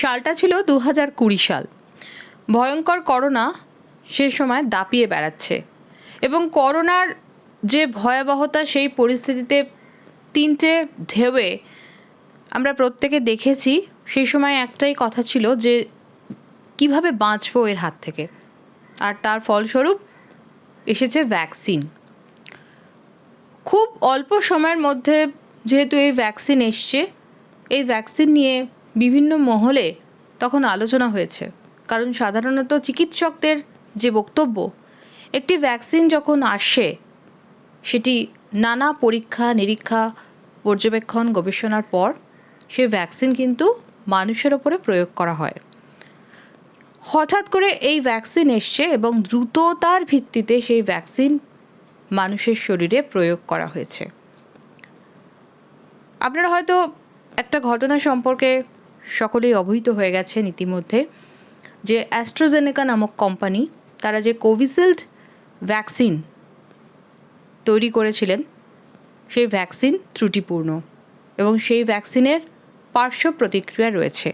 সালটা ছিল দু হাজার কুড়ি সাল। ভয়ঙ্কর করোনা সে সময় দাপিয়ে বেড়াচ্ছে এবং করোনার যে ভয়াবহতা সেই পরিস্থিতিতে তিনটে ঢেউয়ে আমরা প্রত্যেকে দেখেছি, সেই সময় একটাই কথা ছিল যে কীভাবে বাঁচবো এর হাত থেকে। আর তার ফলস্বরূপ এসেছে ভ্যাকসিন। খুব অল্প সময়ের মধ্যে যেহেতু এই ভ্যাকসিন এসছে, এই ভ্যাকসিন নিয়ে বিভিন্ন মহলে তখন আলোচনা হয়েছে। কারণ সাধারণত চিকিৎসকদের যে বক্তব্য, একটি ভ্যাকসিন যখন আসে, সেটি নানা পরীক্ষা, নিরীক্ষা, পর্যবেক্ষণ, গবেষণার পর সেই ভ্যাকসিন কিন্তু মানুষের ওপরে প্রয়োগ করা হয়। হঠাৎ করে এই ভ্যাকসিন এসছে এবং দ্রুততার ভিত্তিতে সেই ভ্যাকসিন মানুষের শরীরে প্রয়োগ করা হয়েছে। আপনারা হয়তো একটা ঘটনা সম্পর্কে সকলেই অবহিত হয়ে গেছেন ইতিমধ্যে, যে অ্যাস্ট্রোজেনেকা নামক কোম্পানি তারা যে কোভিশিল্ড ভ্যাকসিন তৈরি করেছিলেন, সেই ভ্যাকসিন ত্রুটিপূর্ণ এবং সেই ভ্যাকসিনের পার্শ্ব প্রতিক্রিয়া রয়েছে।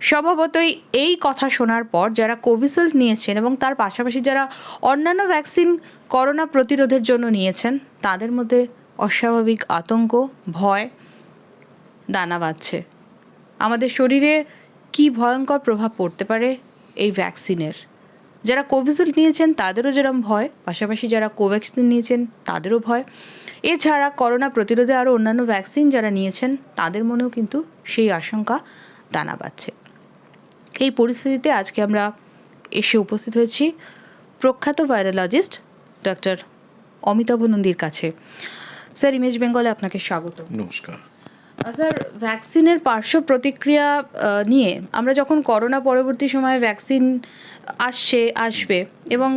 স্বভাবতই এই কথা শোনার পর যারা কোভিশিল্ড নিয়েছেন এবং তার পাশাপাশি যারা অন্যান্য ভ্যাকসিন করোনা প্রতিরোধের জন্য নিয়েছেন, তাদের মধ্যে অস্বাভাবিক আতঙ্ক, ভয়, দানা বাঁধছে। আমাদের শরীরে কি ভয়ঙ্কর প্রভাব পড়তে পারে এই ভ্যাকসিনের? যারা কোভিশিল্ড নিয়েছেন, তাদেরও যেরকম ভয়, পাশাপাশি যারা কোভ্যাক্সিন নিয়েছেন, তাদেরও ভয়। এছাড়া করোনা প্রতিরোধে আরও অন্যান্য ভ্যাকসিন যারা নিয়েছেন, তাদের মনেও কিন্তু সেই আশঙ্কা দানা বাঁধছে। এই পরিস্থিতিতে আজকে আমরা এসে উপস্থিত হয়েছি প্রখ্যাত ভাইরোলজিস্ট ডক্টর অমিতাভ নন্দীর কাছে। স্যার, ইমেজ বেঙ্গলে আপনাকে স্বাগত। নমস্কার। স্যার ভ্যাকসিনের পার্শ্ব প্রতিক্রিয়া নিয়ে আমরা যখন করোনা পরবর্তী সময়ে ভ্যাকসিন আসছে, আসবে এবং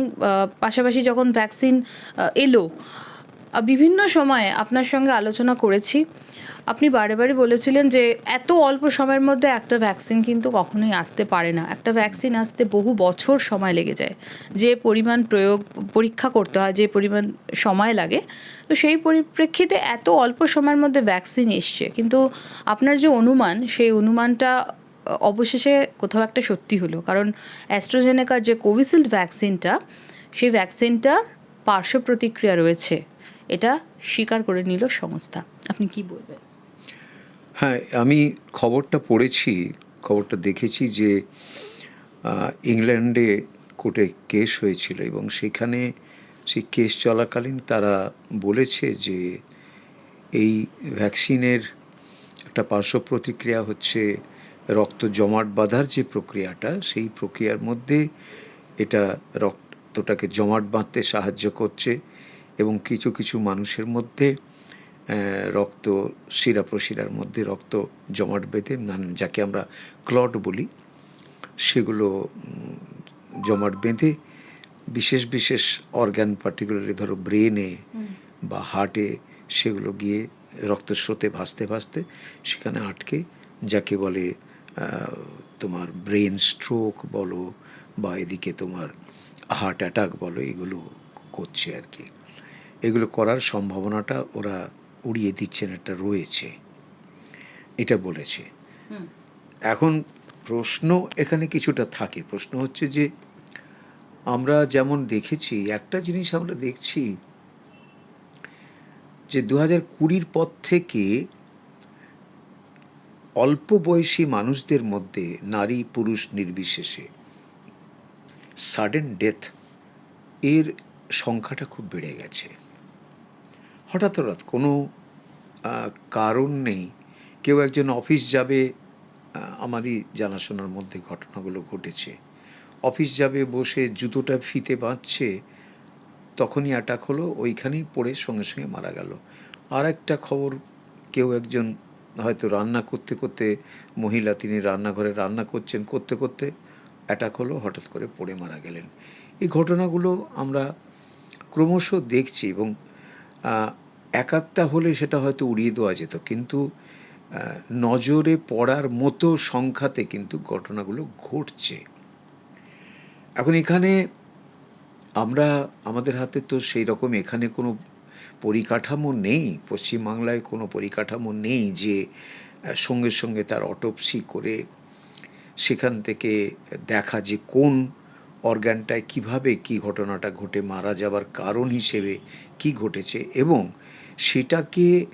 পাশাপাশি যখন ভ্যাকসিন এলো বিভিন্ন সময়ে আপনার সঙ্গে আলোচনা করেছি। আপনি বারে বারে বলেছিলেন যে এত অল্প সময়ের মধ্যে একটা ভ্যাকসিন কিন্তু কখনোই আসতে পারে না। একটা ভ্যাকসিন আসতে বহু বছর সময় লেগে যায়। যে পরিমাণ প্রয়োগ, পরীক্ষা করতে হয়, যে পরিমাণ সময় লাগে, তো সেই পরিপ্রেক্ষিতে এত অল্প সময়ের মধ্যে ভ্যাকসিন এসছে। কিন্তু আপনার যে অনুমান, সেই অনুমানটা অবশেষে কোথাও একটা সত্যি হলো। কারণ অ্যাস্ট্রোজেনেকার যে কোভিশিল্ড ভ্যাকসিনটা সেই ভ্যাকসিনটা পার্শ্ব প্রতিক্রিয়া রয়েছে। এটা স্বীকার করে নিল সংস্থা। আপনি কি বলবেন? হ্যাঁ আমি খবরটা পড়েছি, খবরটা দেখেছি যে ইংল্যান্ডে কোর্টে কেস হয়েছিল এবং সেখানে সেই কেস চলাকালীন তারা বলেছে যে, এই ভ্যাকসিনের একটা পার্শ্ব প্রতিক্রিয়া হচ্ছে রক্ত জমাট বাঁধার যে প্রক্রিয়াটা, সেই প্রক্রিয়ার মধ্যে এটা রক্তটাকে জমাট বাঁধতে সাহায্য করছে। এবং কিছু কিছু মানুষের মধ্যে রক্ত শিরা প্রশিরার মধ্যে রক্ত জমাট বেঁধে নানান যাকে আমরা ক্লট বলি সেগুলো জমাট বেঁধে বিশেষ বিশেষ অর্গান পার্টিকুলারলি ধরো ব্রেনে বা হার্টে সেগুলো গিয়ে রক্তস্রোতে ভাসতে ভাসতে সেখানে আটকে যাকে বলে তোমার ব্রেন স্ট্রোক বলো বা এদিকে তোমার হার্ট অ্যাটাক বলো এগুলো করছে আর কি। এগুলো করার সম্ভাবনাটা ওরা উড়িয়ে দিচ্ছেন একটা রয়েছে। এটা বলেছে। এখন প্রশ্ন এখানে কিছুটা থাকে। প্রশ্ন হচ্ছে যে আমরা যেমন দেখেছি একটা জিনিস আমরা দেখছি যে দু হাজার কুড়ির পর থেকে অল্প বয়সী মানুষদের মধ্যে নারী পুরুষ নির্বিশেষে সাডেন ডেথ এর সংখ্যাটা খুব বেড়ে গেছে। হঠাৎ হঠাৎ কোনো কারণ নেই। কেউ একজন অফিস যাবে আমারই জানাশোনার মধ্যে ঘটনাগুলো ঘটেছে। অফিস যাবে, বসে জুতোটা ফিতে বাঁধছে, তখনই অ্যাটাক হলো, ওইখানেই পড়ে সঙ্গে সঙ্গে মারা গেল। আর একটা খবর, কেউ একজন হয়তো রান্না করতে করতে, মহিলা তিনি রান্নাঘরে রান্না করছেন, করতে করতে অ্যাটাক হলো, হঠাৎ করে পড়ে মারা গেলেন। এই ঘটনাগুলো আমরা ক্রমশ দেখছি এবং এক আধটা হলে সেটা হয়তো উড়িয়ে দেওয়া যেত, কিন্তু নজরে পড়ার মতো সংখ্যাতে কিন্তু ঘটনাগুলো ঘটছে। এখন এখানে আমরা, আমাদের হাতে তো সেই রকম এখানে কোনো পরিকাঠামো নেই, পশ্চিমবাংলায় কোনো পরিকাঠামো নেই যে সঙ্গে সঙ্গে তার অটোপসি করে সেখান থেকে দেখা যে কোন অর্গানটায় কীভাবে কি ঘটনাটা ঘটে, মারা যাবার কারণ হিসেবে কি ঘটেছে এবং সেটাকে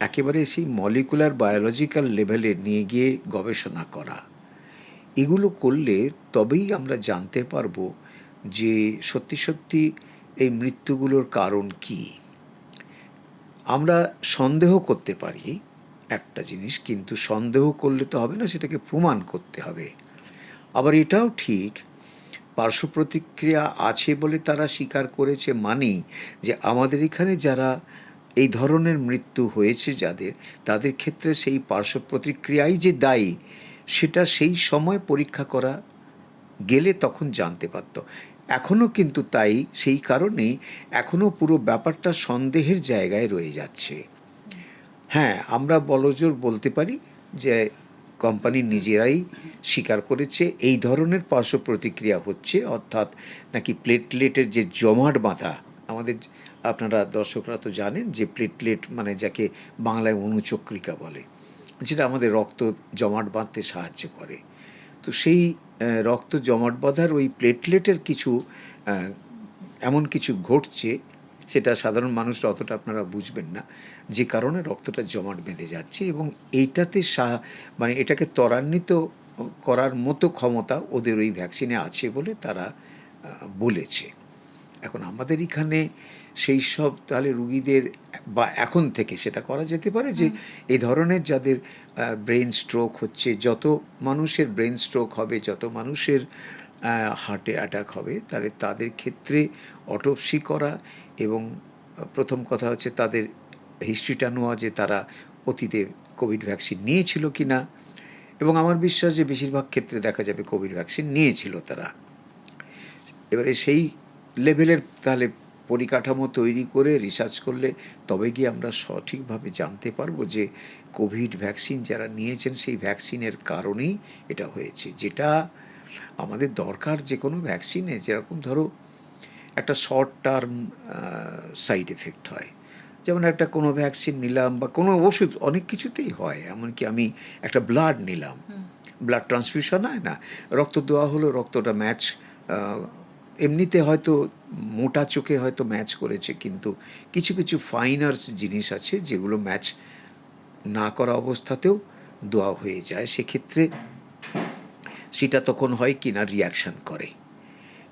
একেবারে সেই মলিকুলার বায়োলজিক্যাল লেভেলে নিয়ে গিয়ে গবেষণা করা। এগুলো করলে তবেই আমরা জানতে পারব যে সত্যি সত্যি এই মৃত্যুগুলোর কারণ কী। আমরা সন্দেহ করতে পারি একটা জিনিস, কিন্তু সন্দেহ করলে তো হবে না, সেটাকে প্রমাণ করতে হবে। আবার এটাও ঠিক পার্শ্ব প্রতিক্রিয়া আছে বলে তারা স্বীকার করেছে মানেই যে আমাদের এখানে যারা এই ধরনের মৃত্যু হয়েছে যাদের, তাদের ক্ষেত্রে সেই পার্শ্ব প্রতিক্রিয়াই যে দায়ী, সেটা সেই সময় পরীক্ষা করা গেলে তখন জানতে পারত। এখনও কিন্তু তাই, সেই কারণেই এখনও পুরো ব্যাপারটা সন্দেহের জায়গায় রয়ে যাচ্ছে। হ্যাঁ আমরা বলজোর বলতে পারি যে কোম্পানি নিজেরাই স্বীকার করেছে, এই ধরনের পার্শ্ব প্রতিক্রিয়া হচ্ছে, অর্থাৎ নাকি প্লেটলেটের যে জমাট বাঁধা, আমাদের আপনারা দর্শকরা তো জানেন যে প্লেটলেট মানে যাকে বাংলায় অনুচক্রিকা বলে, যেটা আমাদের রক্ত জমাট বাঁধতে সাহায্য করে। তো সেই রক্ত জমাট বাঁধার ওই প্লেটলেটের কিছু এমন কিছু ঘটছে সেটা সাধারণ মানুষরা অতটা আপনারা বুঝবেন না। যে কারণে রক্তটা জমাট বেঁধে যাচ্ছে এবং এইটাতে মানে এটাকে ত্বরান্বিত করার মতো ক্ষমতা ওদের ওই ভ্যাকসিনে আছে বলে তারা বলেছে। এখন আমাদের এখানে সেই সব তাহলে রুগীদের বা এখন থেকে সেটা করা যেতে পারে যে এই ধরনের যাদের ব্রেন স্ট্রোক হচ্ছে যত মানুষের ব্রেন স্ট্রোক হবে যত মানুষের হার্টে অ্যাটাক হবে তাহলে তাদের ক্ষেত্রে অটোপসি করা এবং প্রথম কথা হচ্ছে তাদের হিস্ট্রিটা নেওয়া যে তারা অতীতে কোভিড ভ্যাকসিন নিয়েছিল কি না এবং আমার বিশ্বাস যে বেশিরভাগ ক্ষেত্রে দেখা যাবে কোভিড ভ্যাকসিন নিয়েছিল তারা। এবারে সেই লেভেলের তাহলে পরিকাঠামো তৈরি করে রিসার্চ করলে তবে গিয়ে আমরা সঠিকভাবে জানতে পারব যে কোভিড ভ্যাকসিন যারা নিয়েছেন সেই ভ্যাকসিনের কারণেই এটা হয়েছে। যেটা আমাদের দরকার যে কোনো ভ্যাকসিনে যেরকম ধরো একটা শর্ট টার্ম সাইড এফেক্ট হয়। যেমন একটা কোনো ভ্যাকসিন নিলাম বা কোনো ওষুধ অনেক কিছুতেই হয় এমনকি আমি একটা ব্লাড নিলাম। ব্লাড ট্রান্সফিউশন হয় না রক্ত দেওয়া হলো রক্তটা ম্যাচ এমনিতে হয়তো মোটা চোখে হয়তো ম্যাচ করেছে কিন্তু কিছু কিছু ফাইনার্স জিনিস আছে যেগুলো ম্যাচ না করা অবস্থাতেও দেওয়া হয়ে যায়। সেক্ষেত্রে সেটা তখন হয় কি না রিয়াকশান করে।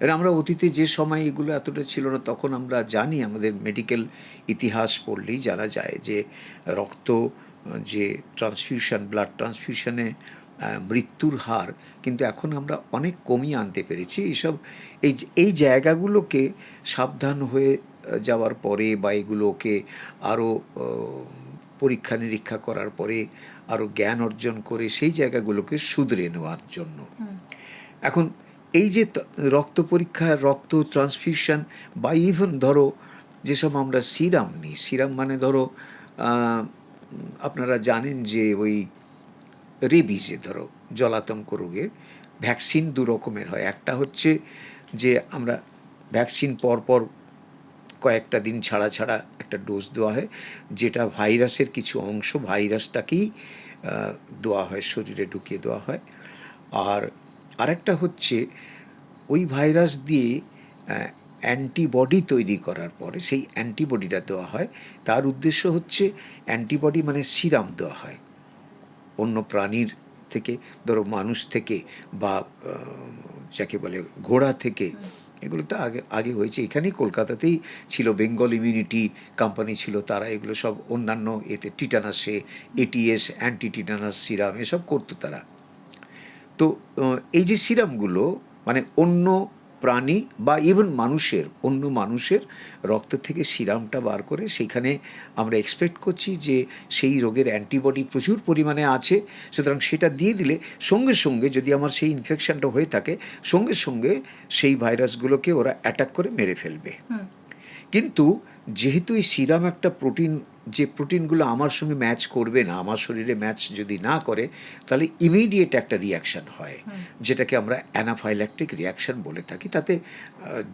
এর আমরা অতীতে যে সময় এগুলো এতটা ছিল না তখন আমরা জানি আমাদের মেডিকেল ইতিহাস পড়লেই জানা যায় যে রক্ত যে ট্রান্সফিউশন ব্লাড ট্রান্সফিউশনে মৃত্যুর হার কিন্তু এখন আমরা অনেক কমিয়ে আনতে পেরেছি। এইসব এই এই জায়গাগুলোকে সাবধান হয়ে যাওয়ার পরে বা এগুলোকে আরও পরীক্ষা নিরীক্ষা করার পরে আরও জ্ঞান অর্জন করে সেই জায়গাগুলোকে শুধরে নেওয়ার জন্য। এখন এই যে রক্ত পরীক্ষা, রক্ত ট্রান্সফিউশন বা ইভেন ধরো যেসব আমরা সিরাম নিই সিরাম মানে ধরো আপনারা জানেন যে ওই রেবিজে ধরো, জলাতঙ্ক রোগের ভ্যাকসিন দু রকমের হয়। একটা হচ্ছে যে আমরা ভ্যাকসিন পরপর কয়েকটা দিন ছাড়া ছাড়া একটা ডোজ দেওয়া হয়, যেটা ভাইরাসের কিছু অংশ ভাইরাসটাকেই দেওয়া হয়, শরীরে ঢুকিয়ে দেওয়া হয়। আর আরেকটা হচ্ছে ওই ভাইরাস দিয়ে অ্যান্টিবডি তৈরি করার পরে, সেই অ্যান্টিবডিটা দেওয়া হয়। তার উদ্দেশ্য হচ্ছে অ্যান্টিবডি মানে সিরাম দেওয়া হয়। অন্য প্রাণীর থেকে, ধরো মানুষ থেকে বা যাকে বলে ঘোড়া থেকে, এগুলো তো আগে আগে হয়েছে। এখানেই কলকাতাতেই ছিল, বেঙ্গল ইমিউনিটি কোম্পানি ছিল, তারা এগুলো সব অন্যান্য এতে টিটানাসে, এটিএস অ্যান্টি টিটানাস সিরাম এসব করতো তারা। তো এই যে সিরামগুলো মানে অন্য প্রাণী বা ইভেন মানুষের অন্য মানুষের রক্ত থেকে সিরামটা বার করে সেখানে আমরা এক্সপেক্ট করছি যে সেই রোগের অ্যান্টিবডি প্রচুর পরিমাণে আছে। সুতরাং সেটা দিয়ে দিলে সঙ্গে সঙ্গে যদি আমার সেই ইনফেকশনটা হয়ে থাকে সঙ্গে সঙ্গে সেই ভাইরাসগুলোকে ওরা অ্যাটাক করে মেরে ফেলবে। কিন্তু যেহেতু এই সিরাম একটা প্রোটিন যে প্রোটিনগুলো আমার সঙ্গে ম্যাচ করবে না আমার শরীরে ম্যাচ যদি না করে তাহলে ইমিডিয়েট একটা রিয়াকশান হয়। যেটাকে আমরা অ্যানাফাইল্যাকটিক রিয়াকশান বলে থাকি। তাতে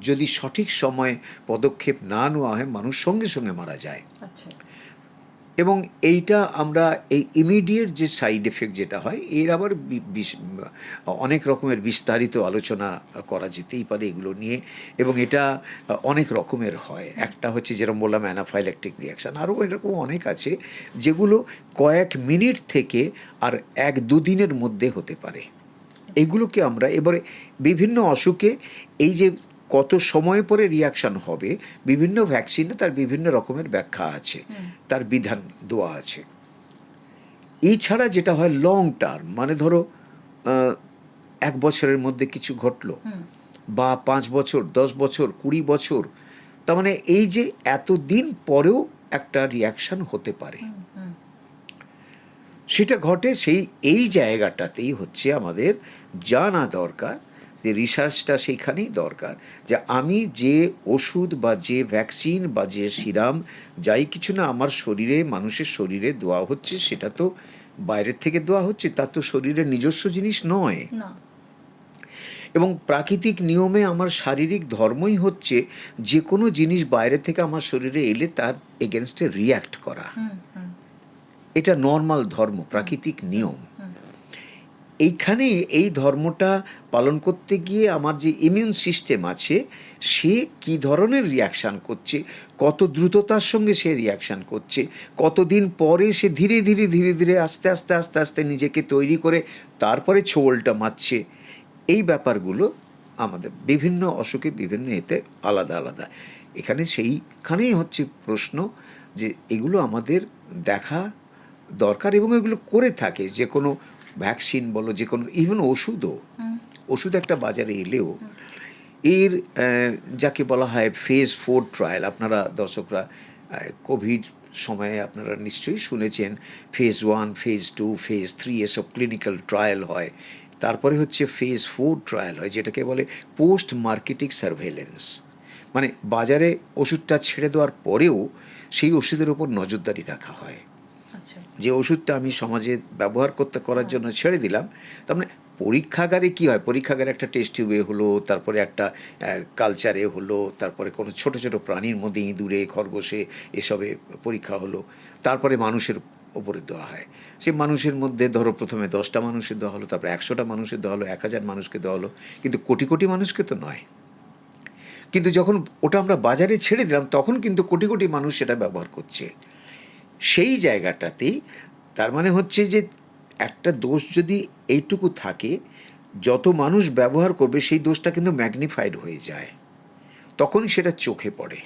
যদি সঠিক সময়ে পদক্ষেপ না নেওয়া হয় মানুষ সঙ্গে সঙ্গে মারা যায়। আচ্ছা। এবং এইটা আমরা এই ইমিডিয়েট যে সাইড এফেক্ট যেটা হয়, এর আবার অনেক রকমের বিস্তারিত আলোচনা করা যেতেই পারে এগুলো নিয়ে এবং এটা অনেক রকমের হয়। একটা হচ্ছে যেরকম বললাম অ্যানাফাইল্যাকটিক রিয়াকশান আরও এরকম অনেক আছে যেগুলো কয়েক মিনিট থেকে আর এক দুদিনের মধ্যে হতে পারে। এগুলোকে আমরা এবারে বিভিন্ন অসুখে এই যে কত সময় পরে রিয়াকশান হবে বিভিন্ন ভ্যাকসিনে তার বিভিন্ন রকমের ব্যাখ্যা আছে তার বিধান দেওয়া আছে। এছাড়া যেটা হয় লং টার্ম মানে ধরো এক বছরের মধ্যে কিছু ঘটলো বা পাঁচ বছর দশ বছর কুড়ি বছর তার মানে এই যে এতদিন পরেও একটা রিয়াকশান হতে পারে। সেটা ঘটে সেই এই জায়গাটাতেই হচ্ছে আমাদের জানা দরকার যে রিসার্চটা সেইখানেই দরকার যে আমি যে ওষুধ বা যে ভ্যাকসিন বা যে সিরাম যাই কিছু না আমার শরীরে মানুষের শরীরে দেওয়া হচ্ছে সেটা তো বাইরের থেকে দেওয়া হচ্ছে তা তো শরীরের নিজস্ব জিনিস নয়। এবং প্রাকৃতিক নিয়মে আমার শারীরিক ধর্মই হচ্ছে যে কোনো জিনিস বাইরে থেকে আমার শরীরে এলে তার এগেনস্টে রিয়্যাক্ট করা। এটা নর্মাল ধর্ম প্রাকৃতিক নিয়ম। এইখানে এই ধর্মটা পালন করতে গিয়ে আমার যে ইমিউন সিস্টেম আছে, সে কি ধরনের রিয়াকশান করছে? কত দ্রুততার সঙ্গে সে রিয়াকশান করছে? কতদিন পরে সে ধীরে ধীরে ধীরে ধীরে আস্তে আস্তে আস্তে আস্তে নিজেকে তৈরি করে তারপরে ছোবলটা মারছে? এই ব্যাপারগুলো আমাদের বিভিন্ন অসুখে বিভিন্ন এতে আলাদা আলাদা। এখানে সেইখানেই হচ্ছে প্রশ্ন যে এগুলো আমাদের দেখা দরকার এবং এগুলো করে থাকে। যে কোনো ভ্যাকসিন বলো যে কোনো ইভেন ওষুধও ওষুধ একটা বাজারে এলেও এর যাকে বলা হয় ফেজ ফোর ট্রায়াল আপনারা দর্শকরা কোভিড সময়ে আপনারা নিশ্চয়ই শুনেছেন phase one phase two phase three এসব ক্লিনিক্যাল ট্রায়াল হয়। তারপরে হচ্ছে ফেজ ফোর ট্রায়াল হয় যেটাকে বলে পোস্ট মার্কেটিং সার্ভেলেন্স মানে বাজারে ওষুধটা ছেড়ে দেওয়ার পরেও সেই ওষুধের ওপর নজরদারি রাখা হয়। যে ওষুধটা আমি সমাজে ব্যবহার করতে করার জন্য ছেড়ে দিলাম, তার মানে পরীক্ষাগারে কি হয়? পরীক্ষাগারে একটা টেস্ট টিউবে হলো, তারপরে একটা কালচারে হলো, তারপরে কোনো ছোট ছোট প্রাণীর মধ্যে ইঁদুরে, খরগোশে এসবে পরীক্ষা হলো, তারপরে মানুষের ওপরে দেওয়া হয়। সে মানুষের মধ্যে ধরো প্রথমে দশটা মানুষের দেওয়া হলো, তারপরে একশোটা মানুষের দেওয়া হলো, এক হাজার মানুষকে দেওয়া হলো, কিন্তু কোটি কোটি মানুষকে তো নয়। কিন্তু যখন ওটা আমরা বাজারে ছেড়ে দিলাম, তখন কিন্তু কোটি কোটি মানুষ সেটা ব্যবহার করছে। সেই জায়গাটাতেই তার মানে হচ্ছে যে একটা দোষ যদি এইটুকু থাকে যত মানুষ ব্যবহার করবে সেই দোষটা কিন্তু ম্যাগনিফাইড হয়ে যায়। তখন সেটা চোখে পড়ে।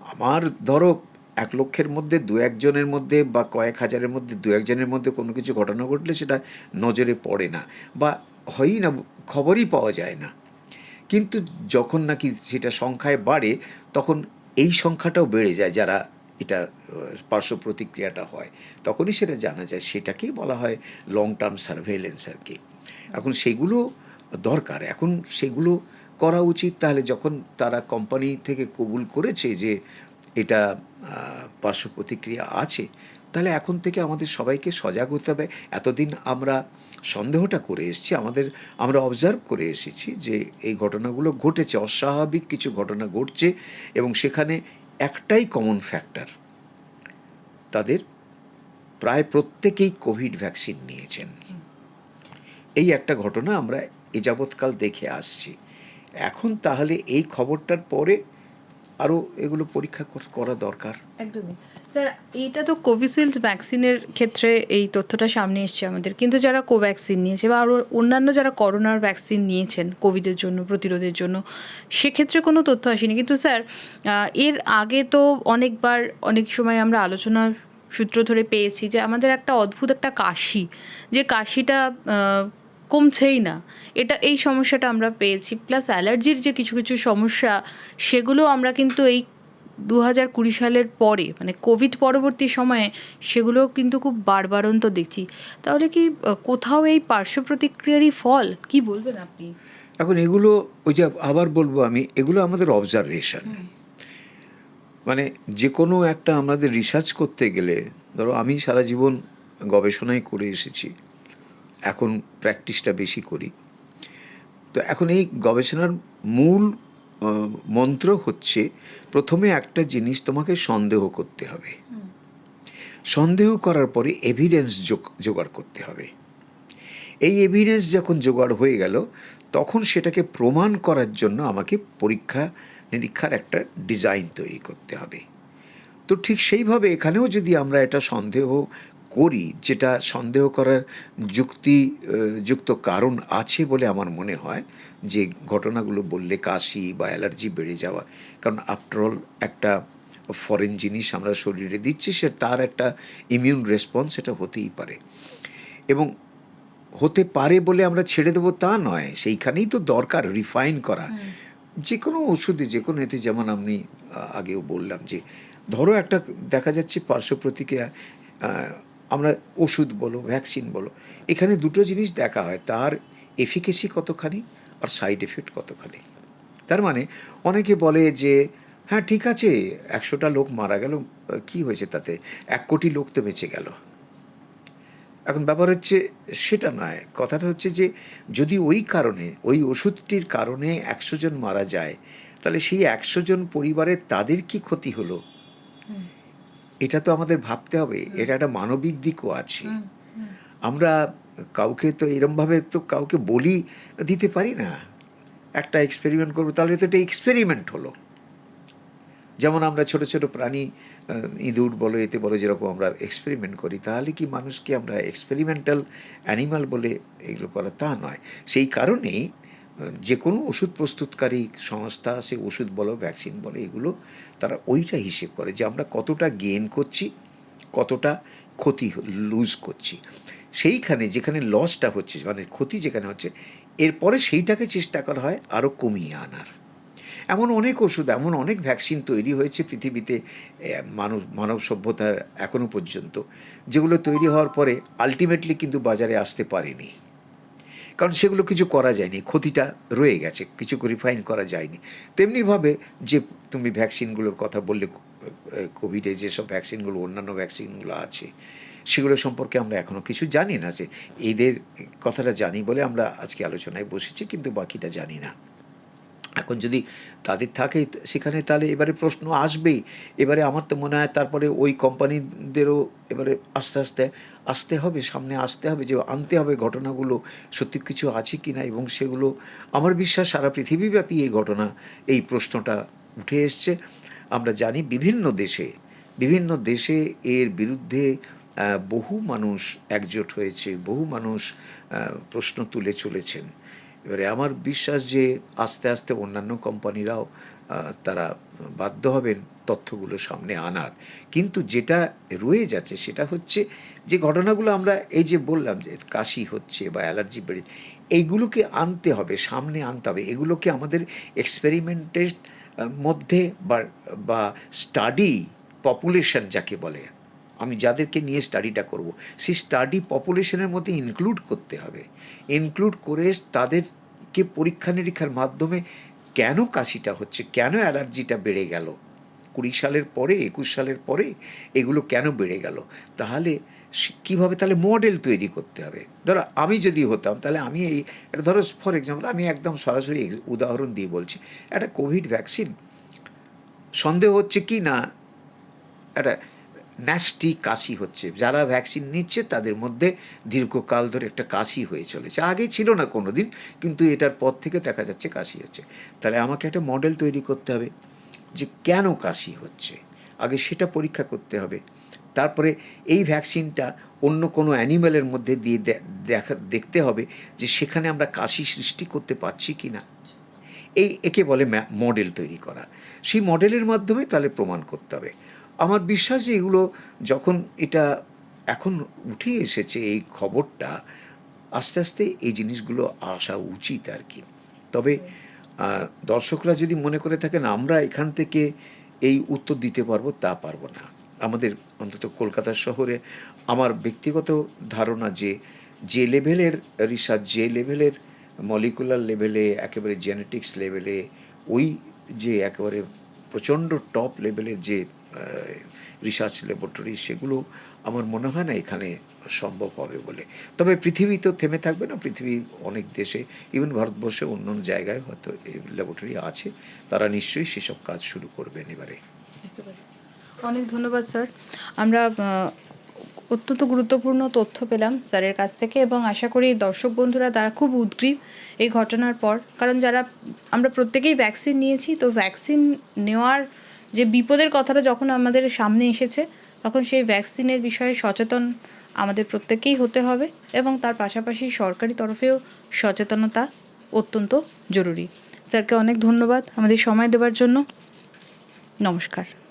আমার ধরো এক লক্ষের মধ্যে দু একজনের মধ্যে বা কয়েক হাজারের মধ্যে দু একজনের মধ্যে কোনো কিছু ঘটনা ঘটলে সেটা নজরে পড়ে না বা হয়ই না খবরই পাওয়া যায় না। কিন্তু যখন নাকি সেটা সংখ্যায় বাড়ে তখন এই সংখ্যাটাও বেড়ে যায় যারা এটা পার্শ্ব প্রতিক্রিয়াটা হয়, তখনই সেটা জানা যায়। সেটাকেই বলা হয় লং টার্ম সার্ভেলেন্স আর কি। এখন সেগুলো দরকার। এখন সেগুলো করা উচিত তাহলে যখন তারা কোম্পানি থেকে কবুল করেছে যে এটা পার্শ্ব প্রতিক্রিয়া আছে, তাহলে এখন থেকে আমাদের সবাইকে সজাগ হতে হবে। এতদিন আমরা সন্দেহটা করে এসেছি, আমাদের, আমরা অবজার্ভ করে এসেছি যে এই ঘটনাগুলো ঘটেছে, অস্বাভাবিক কিছু ঘটনা ঘটছে এবং সেখানে একটাই কমন ফ্যাক্টর তাদের প্রায় প্রত্যেকেই কোভিড ভ্যাকসিন নিয়েছেন। এই একটা ঘটনা আমরা এ যাবৎকাল দেখে আসছি। এখন তাহলে এই খবরটার পরে আরও এগুলো পরীক্ষা করা দরকার? একদমই। স্যার, এইটা তো কোভিশিল্ড ভ্যাকসিনের ক্ষেত্রে এই তথ্যটা সামনে এসছে আমাদের। কিন্তু যারা কোভ্যাক্সিন নিয়েছে বা আরও অন্যান্য যারা করোনার ভ্যাকসিন নিয়েছেন কোভিডের জন্য, প্রতিরোধের জন্য, সেক্ষেত্রে কোনো তথ্য আসেনি। কিন্তু স্যার এর আগে তো অনেকবার, অনেক সময় আমরা আলোচনার সূত্র ধরে পেয়েছি যে আমাদের একটা অদ্ভুত একটা কাশি, যে কাশিটা কমছেই না। এটা, এই সমস্যাটা আমরা পেয়েছি। প্লাস অ্যালার্জির যে কিছু কিছু সমস্যা, সেগুলো আমরা কিন্তু এই দু হাজার কুড়ি সালের পরে মানে কোভিড পরবর্তী সময়ে সেগুলো কিন্তু খুব বারবারন্ত দেখছি। তাহলে কি কোথাও এই পার্শ্ব প্রতিক্রিয়ারই ফল? কি বলবেন আপনি? এখন এগুলো ওই যে আবার বলব আমি এগুলো আমাদের অবজারভেশন মানে যে কোনো একটা আমাদের রিসার্চ করতে গেলে ধরো আমি সারা জীবন গবেষণাই করে এসেছি এখন প্র্যাকটিসটা বেশি করি। তো এখন এই গবেষণার মূল মন্ত্র হচ্ছে প্রথমে একটা জিনিস তোমাকে সন্দেহ করতে হবে। সন্দেহ করার পরে এভিডেন্স জোগাড় করতে হবে। এই এভিডেন্স যখন জোগাড় হয়ে গেল তখন সেটাকে প্রমাণ করার জন্য আমাকে পরীক্ষা নিরীক্ষার একটা ডিজাইন তৈরি করতে হবে। তো ঠিক সেইভাবে এখানেও যদি আমরা এটা সন্দেহ করি যেটা সন্দেহ করার যুক্তি যুক্ত কারণ আছে বলে আমার মনে হয় যে ঘটনাগুলো বললে কাশি বা অ্যালার্জি বেড়ে যাওয়া। কারণ আফটারঅল একটা ফরেন জিনিস আমরা শরীরে দিচ্ছি সে তার একটা ইমিউন রেসপন্স সেটা হতেই পারে। এবং হতে পারে বলে আমরা ছেড়ে দেবো তা নয় সেইখানেই তো দরকার রিফাইন করা। যে কোনো ওষুধে যে কোনো এতে যেমন আমি আগেও বললাম যে ধরো একটা দেখা যাচ্ছে পার্শ্ব প্রতিক্রিয়া আমরা ওষুধ বলো ভ্যাকসিন বলো, এখানে দুটো জিনিস দেখা হয়, তার এফিকেসি কতখানি আর সাইড এফেক্ট কতখানি। তার মানে অনেকে বলে যে হ্যাঁ ঠিক আছে, একশোটা লোক মারা গেল, কি হয়েছে তাতে? এক কোটি লোক তো বেঁচে গেল। এখন ব্যাপার হচ্ছে, সেটা নয়, কথাটা হচ্ছে যে, যদি ওই কারণে, ওই ওষুধটির কারণে একশো জন মারা যায়, তাহলে সেই একশো জন পরিবারের তাদের কি ক্ষতি হলো। এটা তো আমাদের ভাবতে হবে এটা একটা মানবিক দিকও আছে। আমরা কাউকে তো এরমভাবে তো কাউকে বলি দিতে পারি না। একটা এক্সপেরিমেন্ট করব তাহলে তো এটা এক্সপেরিমেন্ট হলো। যেমন আমরা ছোট ছোট প্রাণী ইঁদুর বলো এতে বলো যেরকম আমরা এক্সপেরিমেন্ট করি তাহলে কি মানুষকে আমরা এক্সপেরিমেন্টাল অ্যানিমাল বলে এগুলো করা তা নয়। সেই কারণেই যে কোনো ওষুধ প্রস্তুতকারী সংস্থা সে ওষুধ বলো ভ্যাকসিন বলো এগুলো তারা ওইটা হিসেব করে যে আমরা কতটা গেন করছি কতটা ক্ষতি লুজ করছি। সেইখানে যেখানে লসটা হচ্ছে মানে ক্ষতি যেখানে হচ্ছে এরপরে সেইটাকে চেষ্টা করা হয় আরও কমিয়ে আনার। এমন অনেক ওষুধ এমন অনেক ভ্যাকসিন তৈরি হয়েছে পৃথিবীতে এ, মানব মানব সভ্যতার এখনও পর্যন্ত যেগুলো তৈরি হওয়ার পরে আলটিমেটলি কিন্তু বাজারে আসতে পারেনি। কারণ সেগুলো কিছু করা যায়নি, ক্ষতিটা রয়ে গেছে, কিছু রিফাইন করা যায়নি। তেমনিভাবে যে তুমি ভ্যাকসিনগুলোর কথা বললে কোভিডে যেসব ভ্যাকসিনগুলো অন্যান্য ভ্যাকসিনগুলো আছে, সেগুলো সম্পর্কে আমরা এখনও কিছু জানি না যে এদের কথাটা জানি বলে আমরা আজকে আলোচনায় বসেছি, কিন্তু বাকিটা জানি না। এখন যদি তাদের থাকে সেখানে তাহলে এবারে প্রশ্ন আসবেই। এবারে আমার তো মনে হয় তারপরে ওই কোম্পানিদেরও এবারে আস্তে আস্তে আসতে হবে, সামনে আসতে হবে যে আনতে হবে ঘটনাগুলো, সত্যি কিছু আছে কি না এবং সেগুলো আমার বিশ্বাস সারা পৃথিবীব্যাপী এই ঘটনা, এই প্রশ্নটা উঠে এসছে। আমরা জানি বিভিন্ন দেশে বিভিন্ন দেশে এর বিরুদ্ধে বহু মানুষ একজোট হয়েছে, বহু মানুষ প্রশ্ন তুলে চলেছেন। এবারে আমার বিশ্বাস যে আস্তে আস্তে অন্যান্য কোম্পানিরাও তারা বাধ্য হবেন তথ্যগুলো সামনে আনার। কিন্তু যেটা রয়ে যাচ্ছে সেটা হচ্ছে যে ঘটনাগুলো আমরা এই যে বললাম যে কাশি হচ্ছে বা অ্যালার্জি বেড়ে এইগুলোকে আনতে হবে, সামনে আনতে হবে। এগুলোকে আমাদের এক্সপেরিমেন্টের মধ্যে বা বা স্টাডি পপুলেশন যাকে বলে আমি যাদেরকে নিয়ে স্টাডিটা করব, সেই স্টাডি পপুলেশনের মধ্যে ইনক্লুড করতে হবে। ইনক্লুড করে তাদেরকে পরীক্ষা নিরীক্ষার মাধ্যমে কেন কাশিটা হচ্ছে, কেন অ্যালার্জিটা বেড়ে গেল, কুড়ি সালের পরে, একুশ সালের পরে এগুলো কেন বেড়ে গেল? তাহলে কীভাবে তাহলে মডেল তৈরি করতে হবে? ধরো আমি যদি হতাম, তাহলে আমি এই এটা ধরো ফর এক্সাম্পল আমি একদম সরাসরি উদাহরণ দিয়ে বলছি, একটা কোভিড ভ্যাকসিন সন্দেহ হচ্ছে কি না? একটা ন্যাস্টি কাশি হচ্ছে। যারা ভ্যাকসিন নিচ্ছে, তাদের মধ্যে দীর্ঘকাল ধরে একটা কাশি হয়ে চলেছে। আগে ছিল না কোনো দিন কিন্তু এটার পর থেকে দেখা যাচ্ছে কাশি হচ্ছে। তাহলে আমাকে একটা মডেল তৈরি করতে হবে যে কেন কাশি হচ্ছে। আগে সেটা পরীক্ষা করতে হবে। তারপরে এই ভ্যাকসিনটা অন্য কোনো অ্যানিম্যালের মধ্যে দিয়ে দেখা, দেখতে হবে যে সেখানে আমরা কাশি সৃষ্টি করতে পারছি কি না এই একে বলে মডেল তৈরি করা। সেই মডেলের মাধ্যমে তাহলে প্রমাণ করতে হবে। আমার বিশ্বাস যে এগুলো যখন এটা এখন উঠে এসেছে, এই খবরটা, আস্তে আস্তে এই জিনিসগুলো আসা উচিত আর কি তবে দর্শকরা যদি মনে করে থাকেন, আমরা এখান থেকে এই উত্তর দিতে পারব, তা পারব না। আমাদের অন্তত কলকাতা শহরে আমার ব্যক্তিগত ধারণা যে যে লেভেলের রিসার্চ যে লেভেলের মলিকুলার লেভেলে একেবারে জেনেটিক্স লেভেলে ওই যে একেবারে প্রচণ্ড টপ লেভেলের যে রিসার্চ ল্যাবরেটরি, সেগুলো আমার মনে হয় না এখানে সম্ভব হবে বলে। তবে পৃথিবী তো থেমে থাকবে না, পৃথিবী অনেক দেশে ইভেন ভারতবর্ষে অন্য অন্য জায়গায় হয়তো ল্যাবরেটরি আছে, তারা নিশ্চয়ই সেসব কাজ শুরু করবেন এবারে। অনেক ধন্যবাদ, স্যার। আমরা অত্যন্ত গুরুত্বপূর্ণ তথ্য পেলাম স্যারের কাছ থেকে এবং আশা করি দর্শক বন্ধুরা, তারা খুব উদ্গ্রীব এই ঘটনার পর। কারণ যারা, আমরা প্রত্যেকেই ভ্যাকসিন নিয়েছি, তো ভ্যাকসিন নেওয়ার যে বিপদের কথাটা যখন আমাদের সামনে এসেছে, তখন সেই ভ্যাকসিনের বিষয়ে সচেতন আমাদের প্রত্যেকেই হতে হবে এবং তার পাশাপাশি সরকারি তরফেও সচেতনতা অত্যন্ত জরুরি। স্যারকে অনেক ধন্যবাদ আমাদের সময় দেওয়ার জন্য। নমস্কার।